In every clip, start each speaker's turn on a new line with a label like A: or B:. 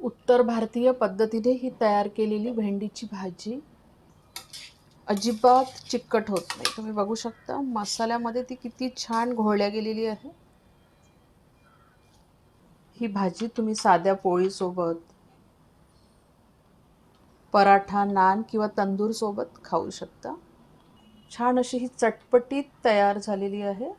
A: उत्तर भारतीय पद्धतीने ही तयार केलेली भेंडीची भाजी अजिबात चिकट होत नाही. तुम्ही बघू शकता मसाल्यामध्ये ती किती छान घोळल्या गेलेली आहे. ही भाजी तुम्ही साध्या पोळीसोबत पराठा नान किंवा तंदूरसोबत खाऊ शकता. छान अशी ही चटपटीत तयार झालेली आहे.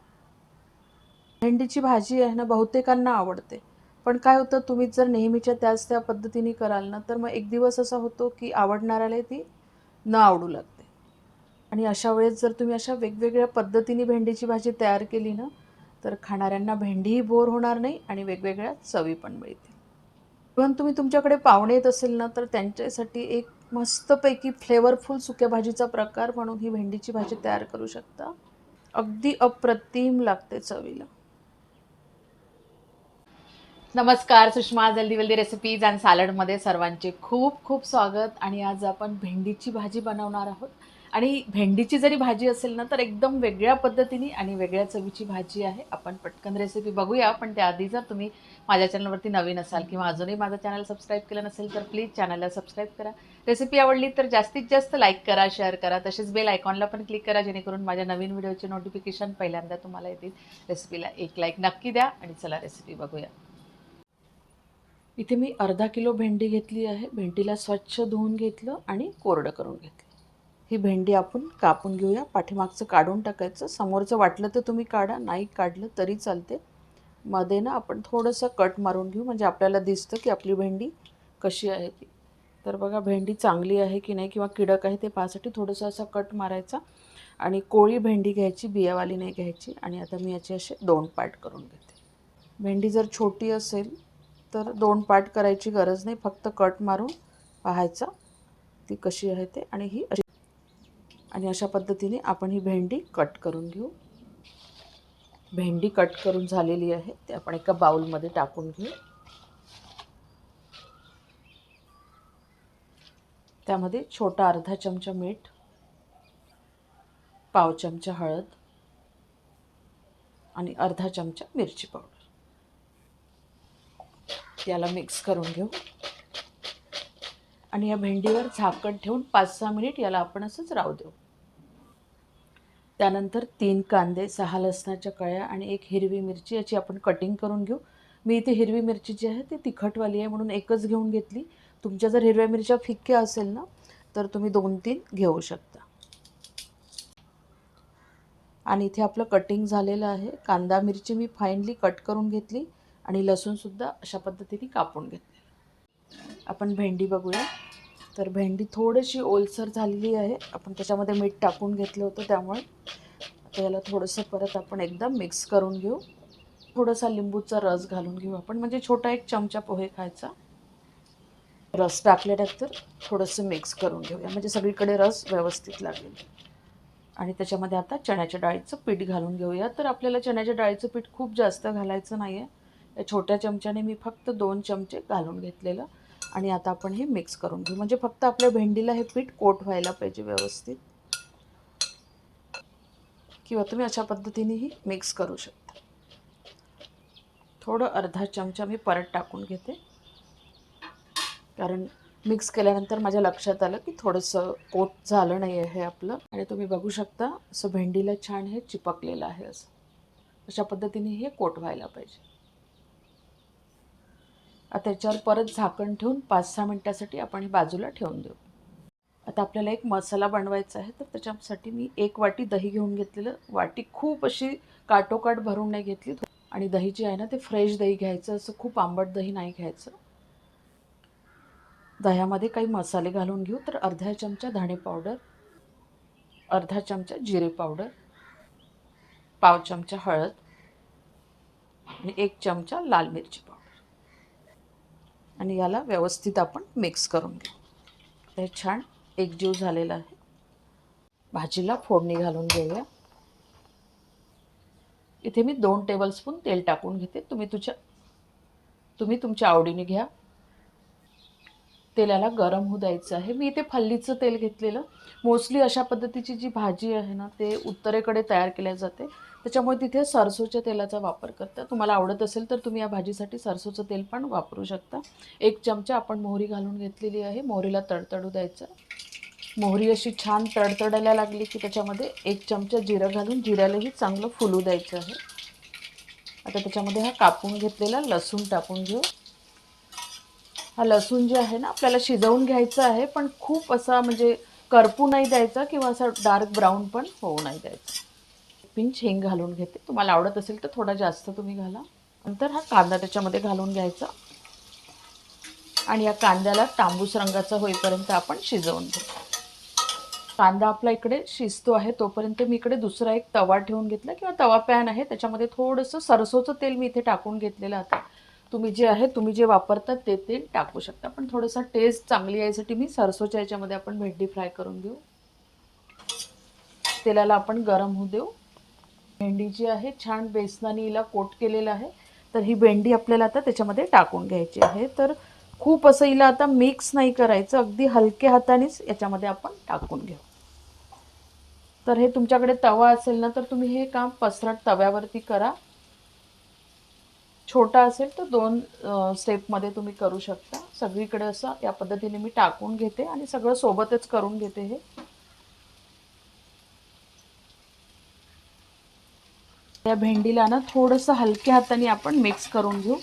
A: भेंडीची भाजी आहे ना बहुतेकांना आवडते. पण काय होतं तुम्ही जर नेहमीच्या त्याच त्या पद्धतीने कराल ना तर मग एक दिवस असा होतो की आवडणाऱ्याला ती न आवडू लागते. आणि अशा वेळेस जर तुम्ही अशा वेगवेगळ्या पद्धतीने भेंडीची भाजी तयार केली ना तर खाणाऱ्यांना भेंडीही बोर होणार नाही आणि वेगवेगळ्या चवी पण मिळतील. इव्हन तुम्ही तुमच्याकडे पाहुणे येत असेल ना तर त्यांच्यासाठी एक मस्तपैकी फ्लेवरफुल सुक्या भाजीचा प्रकार म्हणून ही भेंडीची भाजी तयार करू शकता. अगदी अप्रतिम लागते चवीला.
B: नमस्कार सुषमा जल्दी वल्दी रेसिपीज अँड सॅलडमध्ये सर्वांचे खूप खूप स्वागत. आणि आज आपण भेंडीची भाजी बनवणार आहोत. आणि भेंडीची जरी भाजी असेल ना तर एकदम वेगळ्या पद्धतीने आणि वेगळ्या चवीची भाजी आहे. आपण पटकन रेसिपी बघूया पण त्याआधी जर तुम्ही माझ्या चॅनलवरती नवीन असाल किंवा अजूनही माझं चॅनल सबस्क्राईब केलं नसेल तर प्लीज चॅनलला सबस्क्राईब करा. रेसिपी आवडली तर जास्तीत जास्त लाईक करा शेअर करा. तसेच बेल आयकॉनला पण क्लिक करा जेणेकरून माझ्या नवीन व्हिडिओचे नोटिफिकेशन पहिल्यांदा तुम्हाला येतील. रेसिपीला एक लाईक नक्की द्या आणि चला रेसिपी बघूया.
A: इथे मी अर्धा किलो भेंडी घेतली आहे. भेंडीला स्वच्छ धुवून घेतलं आणि कोरडं करून घेतलं. ही भेंडी आपण कापून घेऊया. पाठीमागचं काढून टाकायचं. समोरचं वाटलं तर तुम्ही काढा. नाही काढलं तरी चालते. मध्ये ना आपण थोडंसं कट मारून घेऊ. म्हणजे आपल्याला दिसतं की आपली भेंडी कशी आहे ती. तर बघा भेंडी चांगली आहे की नाही किंवा किडक आहे ते पाहासाठी थोडंसं असं कट मारायचा. आणि कोळी भेंडी घ्यायची बियावाली नाही घ्यायची. आणि आता मी याचे असे दोन पार्ट करून घेते. भेंडी जर छोटी असेल तर दोन पार्ट करायची गरज नाही फक्त कट मारून पाहायचा ती कशी आहे ते आणि ही अशी आणि अशा पद्धतीने आपण ही भेंडी कट करून घेऊ. भेंडी कट करून झालेली आहे ते आपण एका बाउलमध्ये टाकून घेऊ. त्यामध्ये छोटा अर्धा चमचा मीठ पाव चमचा हळद आणि अर्धा चमचा मिरची पावडर. याला मिक्स करून घेऊ. आणि या भेंडीवर झाकण ठेवून पाच सहा मिनिट याला आपण असंच राहू देऊ. त्यानंतर तीन कांदे सहा लसणाच्या कळ्या आणि एक हिरवी मिरची याची आपण कटिंग करून घेऊ. मी इथे हिरवी मिरची जी आहे ती तिखटवाली आहे म्हणून एकच घेऊन घेतली. तुमच्या जर हिरव्या मिरच्या फिक्क्या असेल ना तर तुम्ही दोन तीन घेऊ शकता. आणि इथे आपलं कटिंग झालेलं आहे. कांदा मिरची मी फाईनली कट करून घेतली. आणि लसूणसुद्धा अशा पद्धतीने कापून घेतलेलं आपण भेंडी बघूया. तर भेंडी थोडीशी ओलसर झालेली आहे. आपण त्याच्यामध्ये मीठ टाकून घेतलं होतं त्यामुळे. आता याला थोडंसं परत आपण एकदम मिक्स करून घेऊ. थोडासा लिंबूचा रस घालून घेऊ आपण. म्हणजे छोटा एक चमचा पोहे खायचा. रस टाकल्यानंतर थोडंसं मिक्स करून घेऊया. म्हणजे सगळीकडे रस व्यवस्थित लागेल. आणि त्याच्यामध्ये आता चण्याच्या डाळीचं पीठ घालून घेऊया. तर आपल्याला चण्याच्या डाळीचं पीठ खूप जास्त घालायचं नाही आहे या छोट्या चमच्याने मी फक्त दोन चमचे घालून घेतलेलं आणि आता आपण हे मिक्स करून घेऊ. म्हणजे फक्त आपल्या भेंडीला हे पीठ कोट व्हायला पाहिजे व्यवस्थित. किंवा तुम्ही अशा पद्धतीनेही मिक्स करू शकता. थोडं अर्धा चमचा मी परत टाकून घेते. कारण मिक्स केल्यानंतर माझ्या लक्षात आलं की थोडंसं कोट झालं नाही आहे हे आपलं. आणि तुम्ही बघू शकता असं भेंडीला छान हे चिपकलेलं आहे असं. अशा पद्धतीने हे कोट व्हायला पाहिजे. आता त्याच्यावर परत झाकण ठेवून पाच सहा मिनटासाठी आपण हे बाजूला ठेवून देऊ. आता आपल्याला एक मसाला बनवायचा आहे तर त्याच्यासाठी मी एक वाटी दही घेऊन घेतलेलं. वाटी खूप अशी काटोकाट भरून नाही घेतली. आणि दही जी आहे ना ते फ्रेश दही घ्यायचं असं खूप आंबट दही नाही घ्यायचं. दह्यामध्ये काही मसाले घालून घेऊ तर अर्धा चमचा धणे पावडर अर्धा चमचा जिरे पावडर पाव चमचा हळद आणि एक चमचा लाल मिरची आणि याला व्यवस्थित आपण मिक्स करून घेऊ. हे छान एकजीव झालेला आहे. भाजीला फोडणी घालून घेऊया. इथे मी दोन टेबलस्पून तेल टाकून घेते. तुम्ही तुझ्या तुम्ही तुमच्या आवडीने घ्या. तेलाला गरम होऊ द्यायचं आहे. मी इथे फल्लीचं तेल घेतलेलं. मोस्टली अशा पद्धतीची जी भाजी आहे ना ते उत्तरेकडे तयार केल्या जाते. त्याच्यामुळे तिथे सरसोच्या तेलाचा वापर करतात. तुम्हाला आवडत असेल तर तुम्ही या भाजीसाठी सरसोचं तेल पण वापरू शकता. एक चमचा आपण मोहरी घालून घेतलेली आहे. मोहरीला तडतडू द्यायचं. मोहरी अशी छान तडतडायला लागली की त्याच्यामध्ये एक चमचा जिरं घालून जिऱ्यालाही चांगलं फुलू द्यायचं आहे. आता त्याच्यामध्ये हा कापून घेतलेला लसूण टाकून घेऊ. हा लसूण जे आहे ना आपल्याला शिजवून घ्यायचा आहे पण खूप असा म्हणजे करपू नाही द्यायचा किंवा असा डार्क ब्राऊन पण होऊ नाही द्यायचा. पिंच हिंग घालून घेते. तुम्हाला आवडत असेल तर थोडा जास्त तुम्ही घाला. नंतर हा कांदा त्याच्यामध्ये घालून घ्यायचा. आणि या कांद्याला तांबूस रंगाचा होईपर्यंत आपण शिजवून घेऊ. कांदा आपला इकडे शिजतो आहे तोपर्यंत मी इकडे दुसरा एक तवा ठेवून घेतला. किंवा तवा पॅन आहे त्याच्यामध्ये थोडंसं सरसोचं तेल मी इथे टाकून घेतलेलं आता तुम्ही जे आहे तुम्ही जे वापरतात ते तेल टाकू शकता. पण थोडंसं टेस्ट चांगली यायसाठी मी सरसोच्या याच्यामध्ये आपण भेंडी फ्राय करून घेऊ तेलाला आपण गरम होऊ देऊ. भेंडी जी आहे छान बेसनाने हिला कोट केलेलं आहे. तर ही भेंडी आपल्याला आता त्याच्यामध्ये टाकून घ्यायची आहे. तर खूप असं हिला आता मिक्स नाही करायचं. अगदी हलक्या हातानेच याच्यामध्ये आपण टाकून घेऊ. तर हे तुमच्याकडे तवा असेल ना तर तुम्ही हे काम पसरट तव्यावरती करा. छोटा असेल तर दोन स्टेपमध्ये तुम्ही करू शकता. सगळीकडे असं या पद्धतीने मी टाकून घेते आणि सगळं सोबतच करून घेते हे. या भेंडीला ना थोडंसं हलक्या हाताने आपण मिक्स करून घेऊ.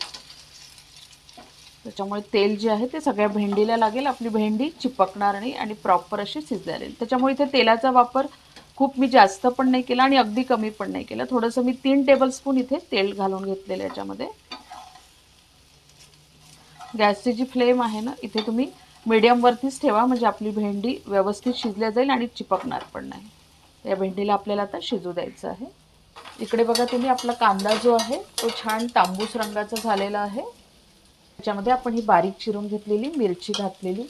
A: त्याच्यामुळे तेल जे आहे ते सगळ्या भेंडीला लागेल. आपली भेंडी चिपकणार नाही आणि प्रॉपर अशी शिजलेली. त्याच्यामुळे इथे तेलाचा वापर खूप मी जास्त पण नाही केलं आणि अगदी कमी पण नाही केलं. थोडंसं मी तीन टेबलस्पून इथे तेल घालून घेतलेलं याच्यामध्ये. गॅसची जी फ्लेम आहे ना इथे तुम्ही मीडियमवरतीच ठेवा म्हणजे आपली भेंडी व्यवस्थित शिजल्या जाईल आणि चिपकणार पण नाही. या भेंडीला आपल्याला आता शिजू द्यायचं आहे. इकडे बघा तुम्ही आपला कांदा जो आहे तो छान तांबूस रंगाचा झालेला आहे. त्याच्यामध्ये आपण ही बारीक चिरून घेतलेली मिरची घातलेली.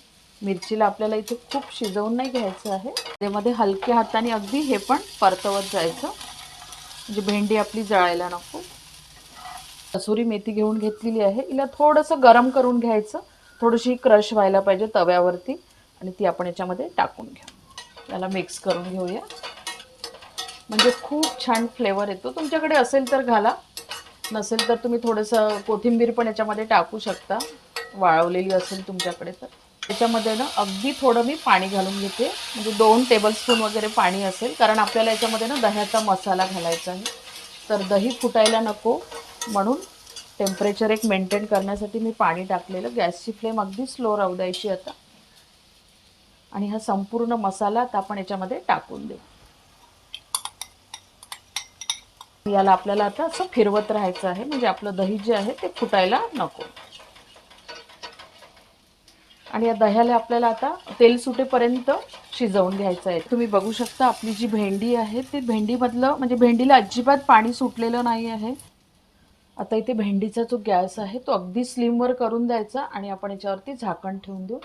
A: मिरचीला आपल्याला इथे खूप शिजवून नाही घ्यायचं आहे. त्यामध्ये हलक्या हाताने अगदी हे पण परतवत जायचं. म्हणजे भेंडी आपली जळायला नको. कसुरी मेथी घेऊन घेतलेली आहे. हिला थोडंसं गरम करून घ्यायचं. थोडीशी क्रश व्हायला पाहिजे तव्यावरती. आणि ती आपण याच्यामध्ये टाकून घेऊ याला मिक्स करून घेऊया. म्हणजे खूप छान फ्लेवर येतो. तुमच्याकडे असेल तर घाला. नसेल तर तुम्ही थोडंसं कोथिंबीर पण याच्यामध्ये टाकू शकता. वाळवलेली असेल तुमच्याकडे तर. याच्यामध्ये ना अगदी थोडं मी पाणी घालून घेते. म्हणजे दोन टेबलस्पून वगैरे पाणी असेल कारण आपल्याला याच्यामध्ये ना दह्याचा मसाला घालायचा आहे. तर दही फुटायला नको म्हणून टेम्परेचर एक मेंटेन करण्यासाठी मी पाणी टाकलेलं. गॅसची फ्लेम अगदी स्लो राहू द्यायची आता. आणि हा संपूर्ण मसाला आता आपण याच्यामध्ये टाकून देऊ. याला आपल्याला आता असं फिरवत राहायचं आहे. म्हणजे आपलं दही जे आहे ते फुटायला नको. आणि या दह्याला आपल्याला आता तेल सुटेपर्यंत शिजवून घ्यायचं आहे. तुम्ही बघू शकता आपली जी भेंडी आहे ती भेंडीमधलं म्हणजे भेंडीला अजिबात पाणी सुटलेलं नाही आहे. आता इथे भेंडीचा जो गॅस आहे तो अगदी स्लिमवर करून द्यायचा आणि आपण याच्यावरती झाकण ठेवून देऊ.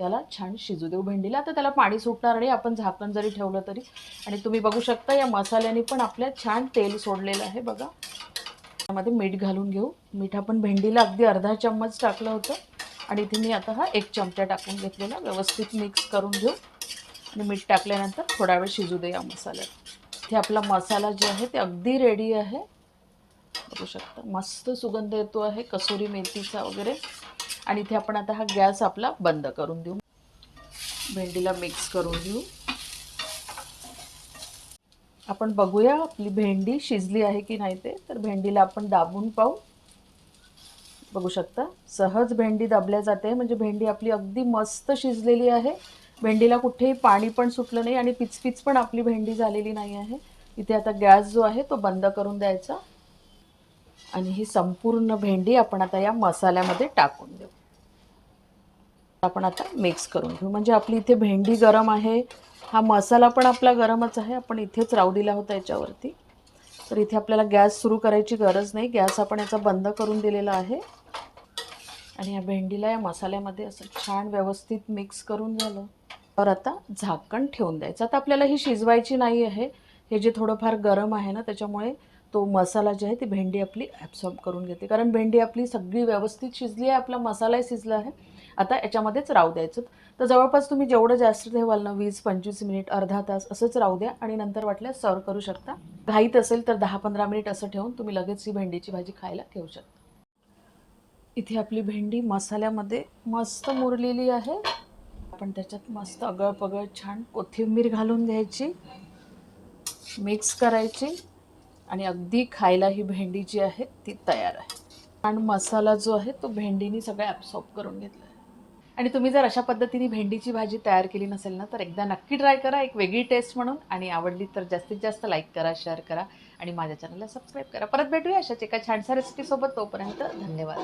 A: याला छान शिजू देऊ भेंडीला. आता त्याला पाणी सुटणार नाही आपण झाकण जरी ठेवलं तरी. आणि तुम्ही बघू शकता या मसाल्याने पण आपल्या छान तेल सोडलेलं आहे बघा. त्यामध्ये मीठ घालून घेऊ. मीठ आपण भेंडीला अगदी अर्धा चम्मच टाकलं होतं. आणि इथे मी आता हा एक चमचा टाकून घेतलेला व्यवस्थित मिक्स करून घेऊ. आणि मीठ टाकल्यानंतर थोडा वेळ शिजू दे या मसाल्यात. इथे आपला मसाला जे आहे ते अगदी रेडी आहे. बघू शकता मस्त सुगंध येतो आहे कसुरी मेथीचा वगैरे. आणि इथे आपण आता हा गॅस आपला बंद करून देऊ. भेंडीला मिक्स करून घेऊ. आपण बघूया आपली भेंडी शिजली आहे की नाही ते. तर भेंडीला आपण दाबून पाहू. बघू शकता. सहज भेंडी दाबल्या जाते. म्हणजे भेंडी आपली अगदी मस्त शिजलेली आहे. भेंडीला कुठेही पाणी पण सुटलं नाही आणि पिचपिच पण आपली भेंडी झालेली नाही आहे. इथे आता गॅस जो आहे तो बंद करून द्यायचा. आणि ही संपूर्ण भेंडी आपण आता या मसाल्यामध्ये टाकून देऊ. आपण आता मिक्स करून घेऊ. म्हणजे आपली इथे भेंडी गरम आहे. हा मसाला पण आपला गरमच आहे. आपण इथेच राहू दिला होता याच्यावरती. तर इथे आपल्याला गॅस सुरू करायची गरज नाही. गॅस आपण याचा बंद करून दिलेला आहे. आणि या भेंडीला या मसाल्यामध्ये असं छान व्यवस्थित मिक्स करून झालं. तर आता झाकण ठेवून द्यायचं. आता आपल्याला ही शिजवायची नाही आहे. हे जे थोडंफार गरम आहे ना त्याच्यामुळे तो मसाला जे आहे ती भेंडी आपली ॲब्सॉर्ब करून घेते. कारण भेंडी आपली सगळी व्यवस्थित शिजली आहे आपला मसालाही शिजला आहे.
B: आता याच्यामध्येच राहू द्यायचं. तर जवळपास तुम्ही जेवढं जास्त ठेवाल ना वीस पंचवीस मिनिट अर्धा तास असंच राहू द्या. आणि नंतर वाटल्यास सर्व करू शकता. घाईत असेल तर दहा पंधरा मिनिट असं ठेवून तुम्ही लगेच ही भेंडीची भाजी खायला ठेवू शकता. इथे आपली भेंडी मसाल्यामध्ये मस्त मुरलेली आहे. आपण त्याच्यात मस्त अगळ पगळ छान कोथिंबीर घालून घ्यायची. मिक्स करायची. आणि अगदी खायला ही भेंडी जी आहे ती तयार आहे. आणि मसाला जो आहे तो भेंडीने सगळं ॲब्सॉर्ब करून घेतला. आहे आणि तुम्ही जर अशा पद्धतीने भेंडीची भाजी तयार केली नसेल ना तर एकदा नक्की ट्राय करा. एक वेगळी टेस्ट म्हणून. आणि आवडली तर जास्तीत जास्त लाईक करा शेअर करा. आणि माझ्या चॅनलला सबस्क्राईब करा. परत भेटूया अशाच एका छानशा रेसिपीसोबत तोपर्यंत धन्यवाद.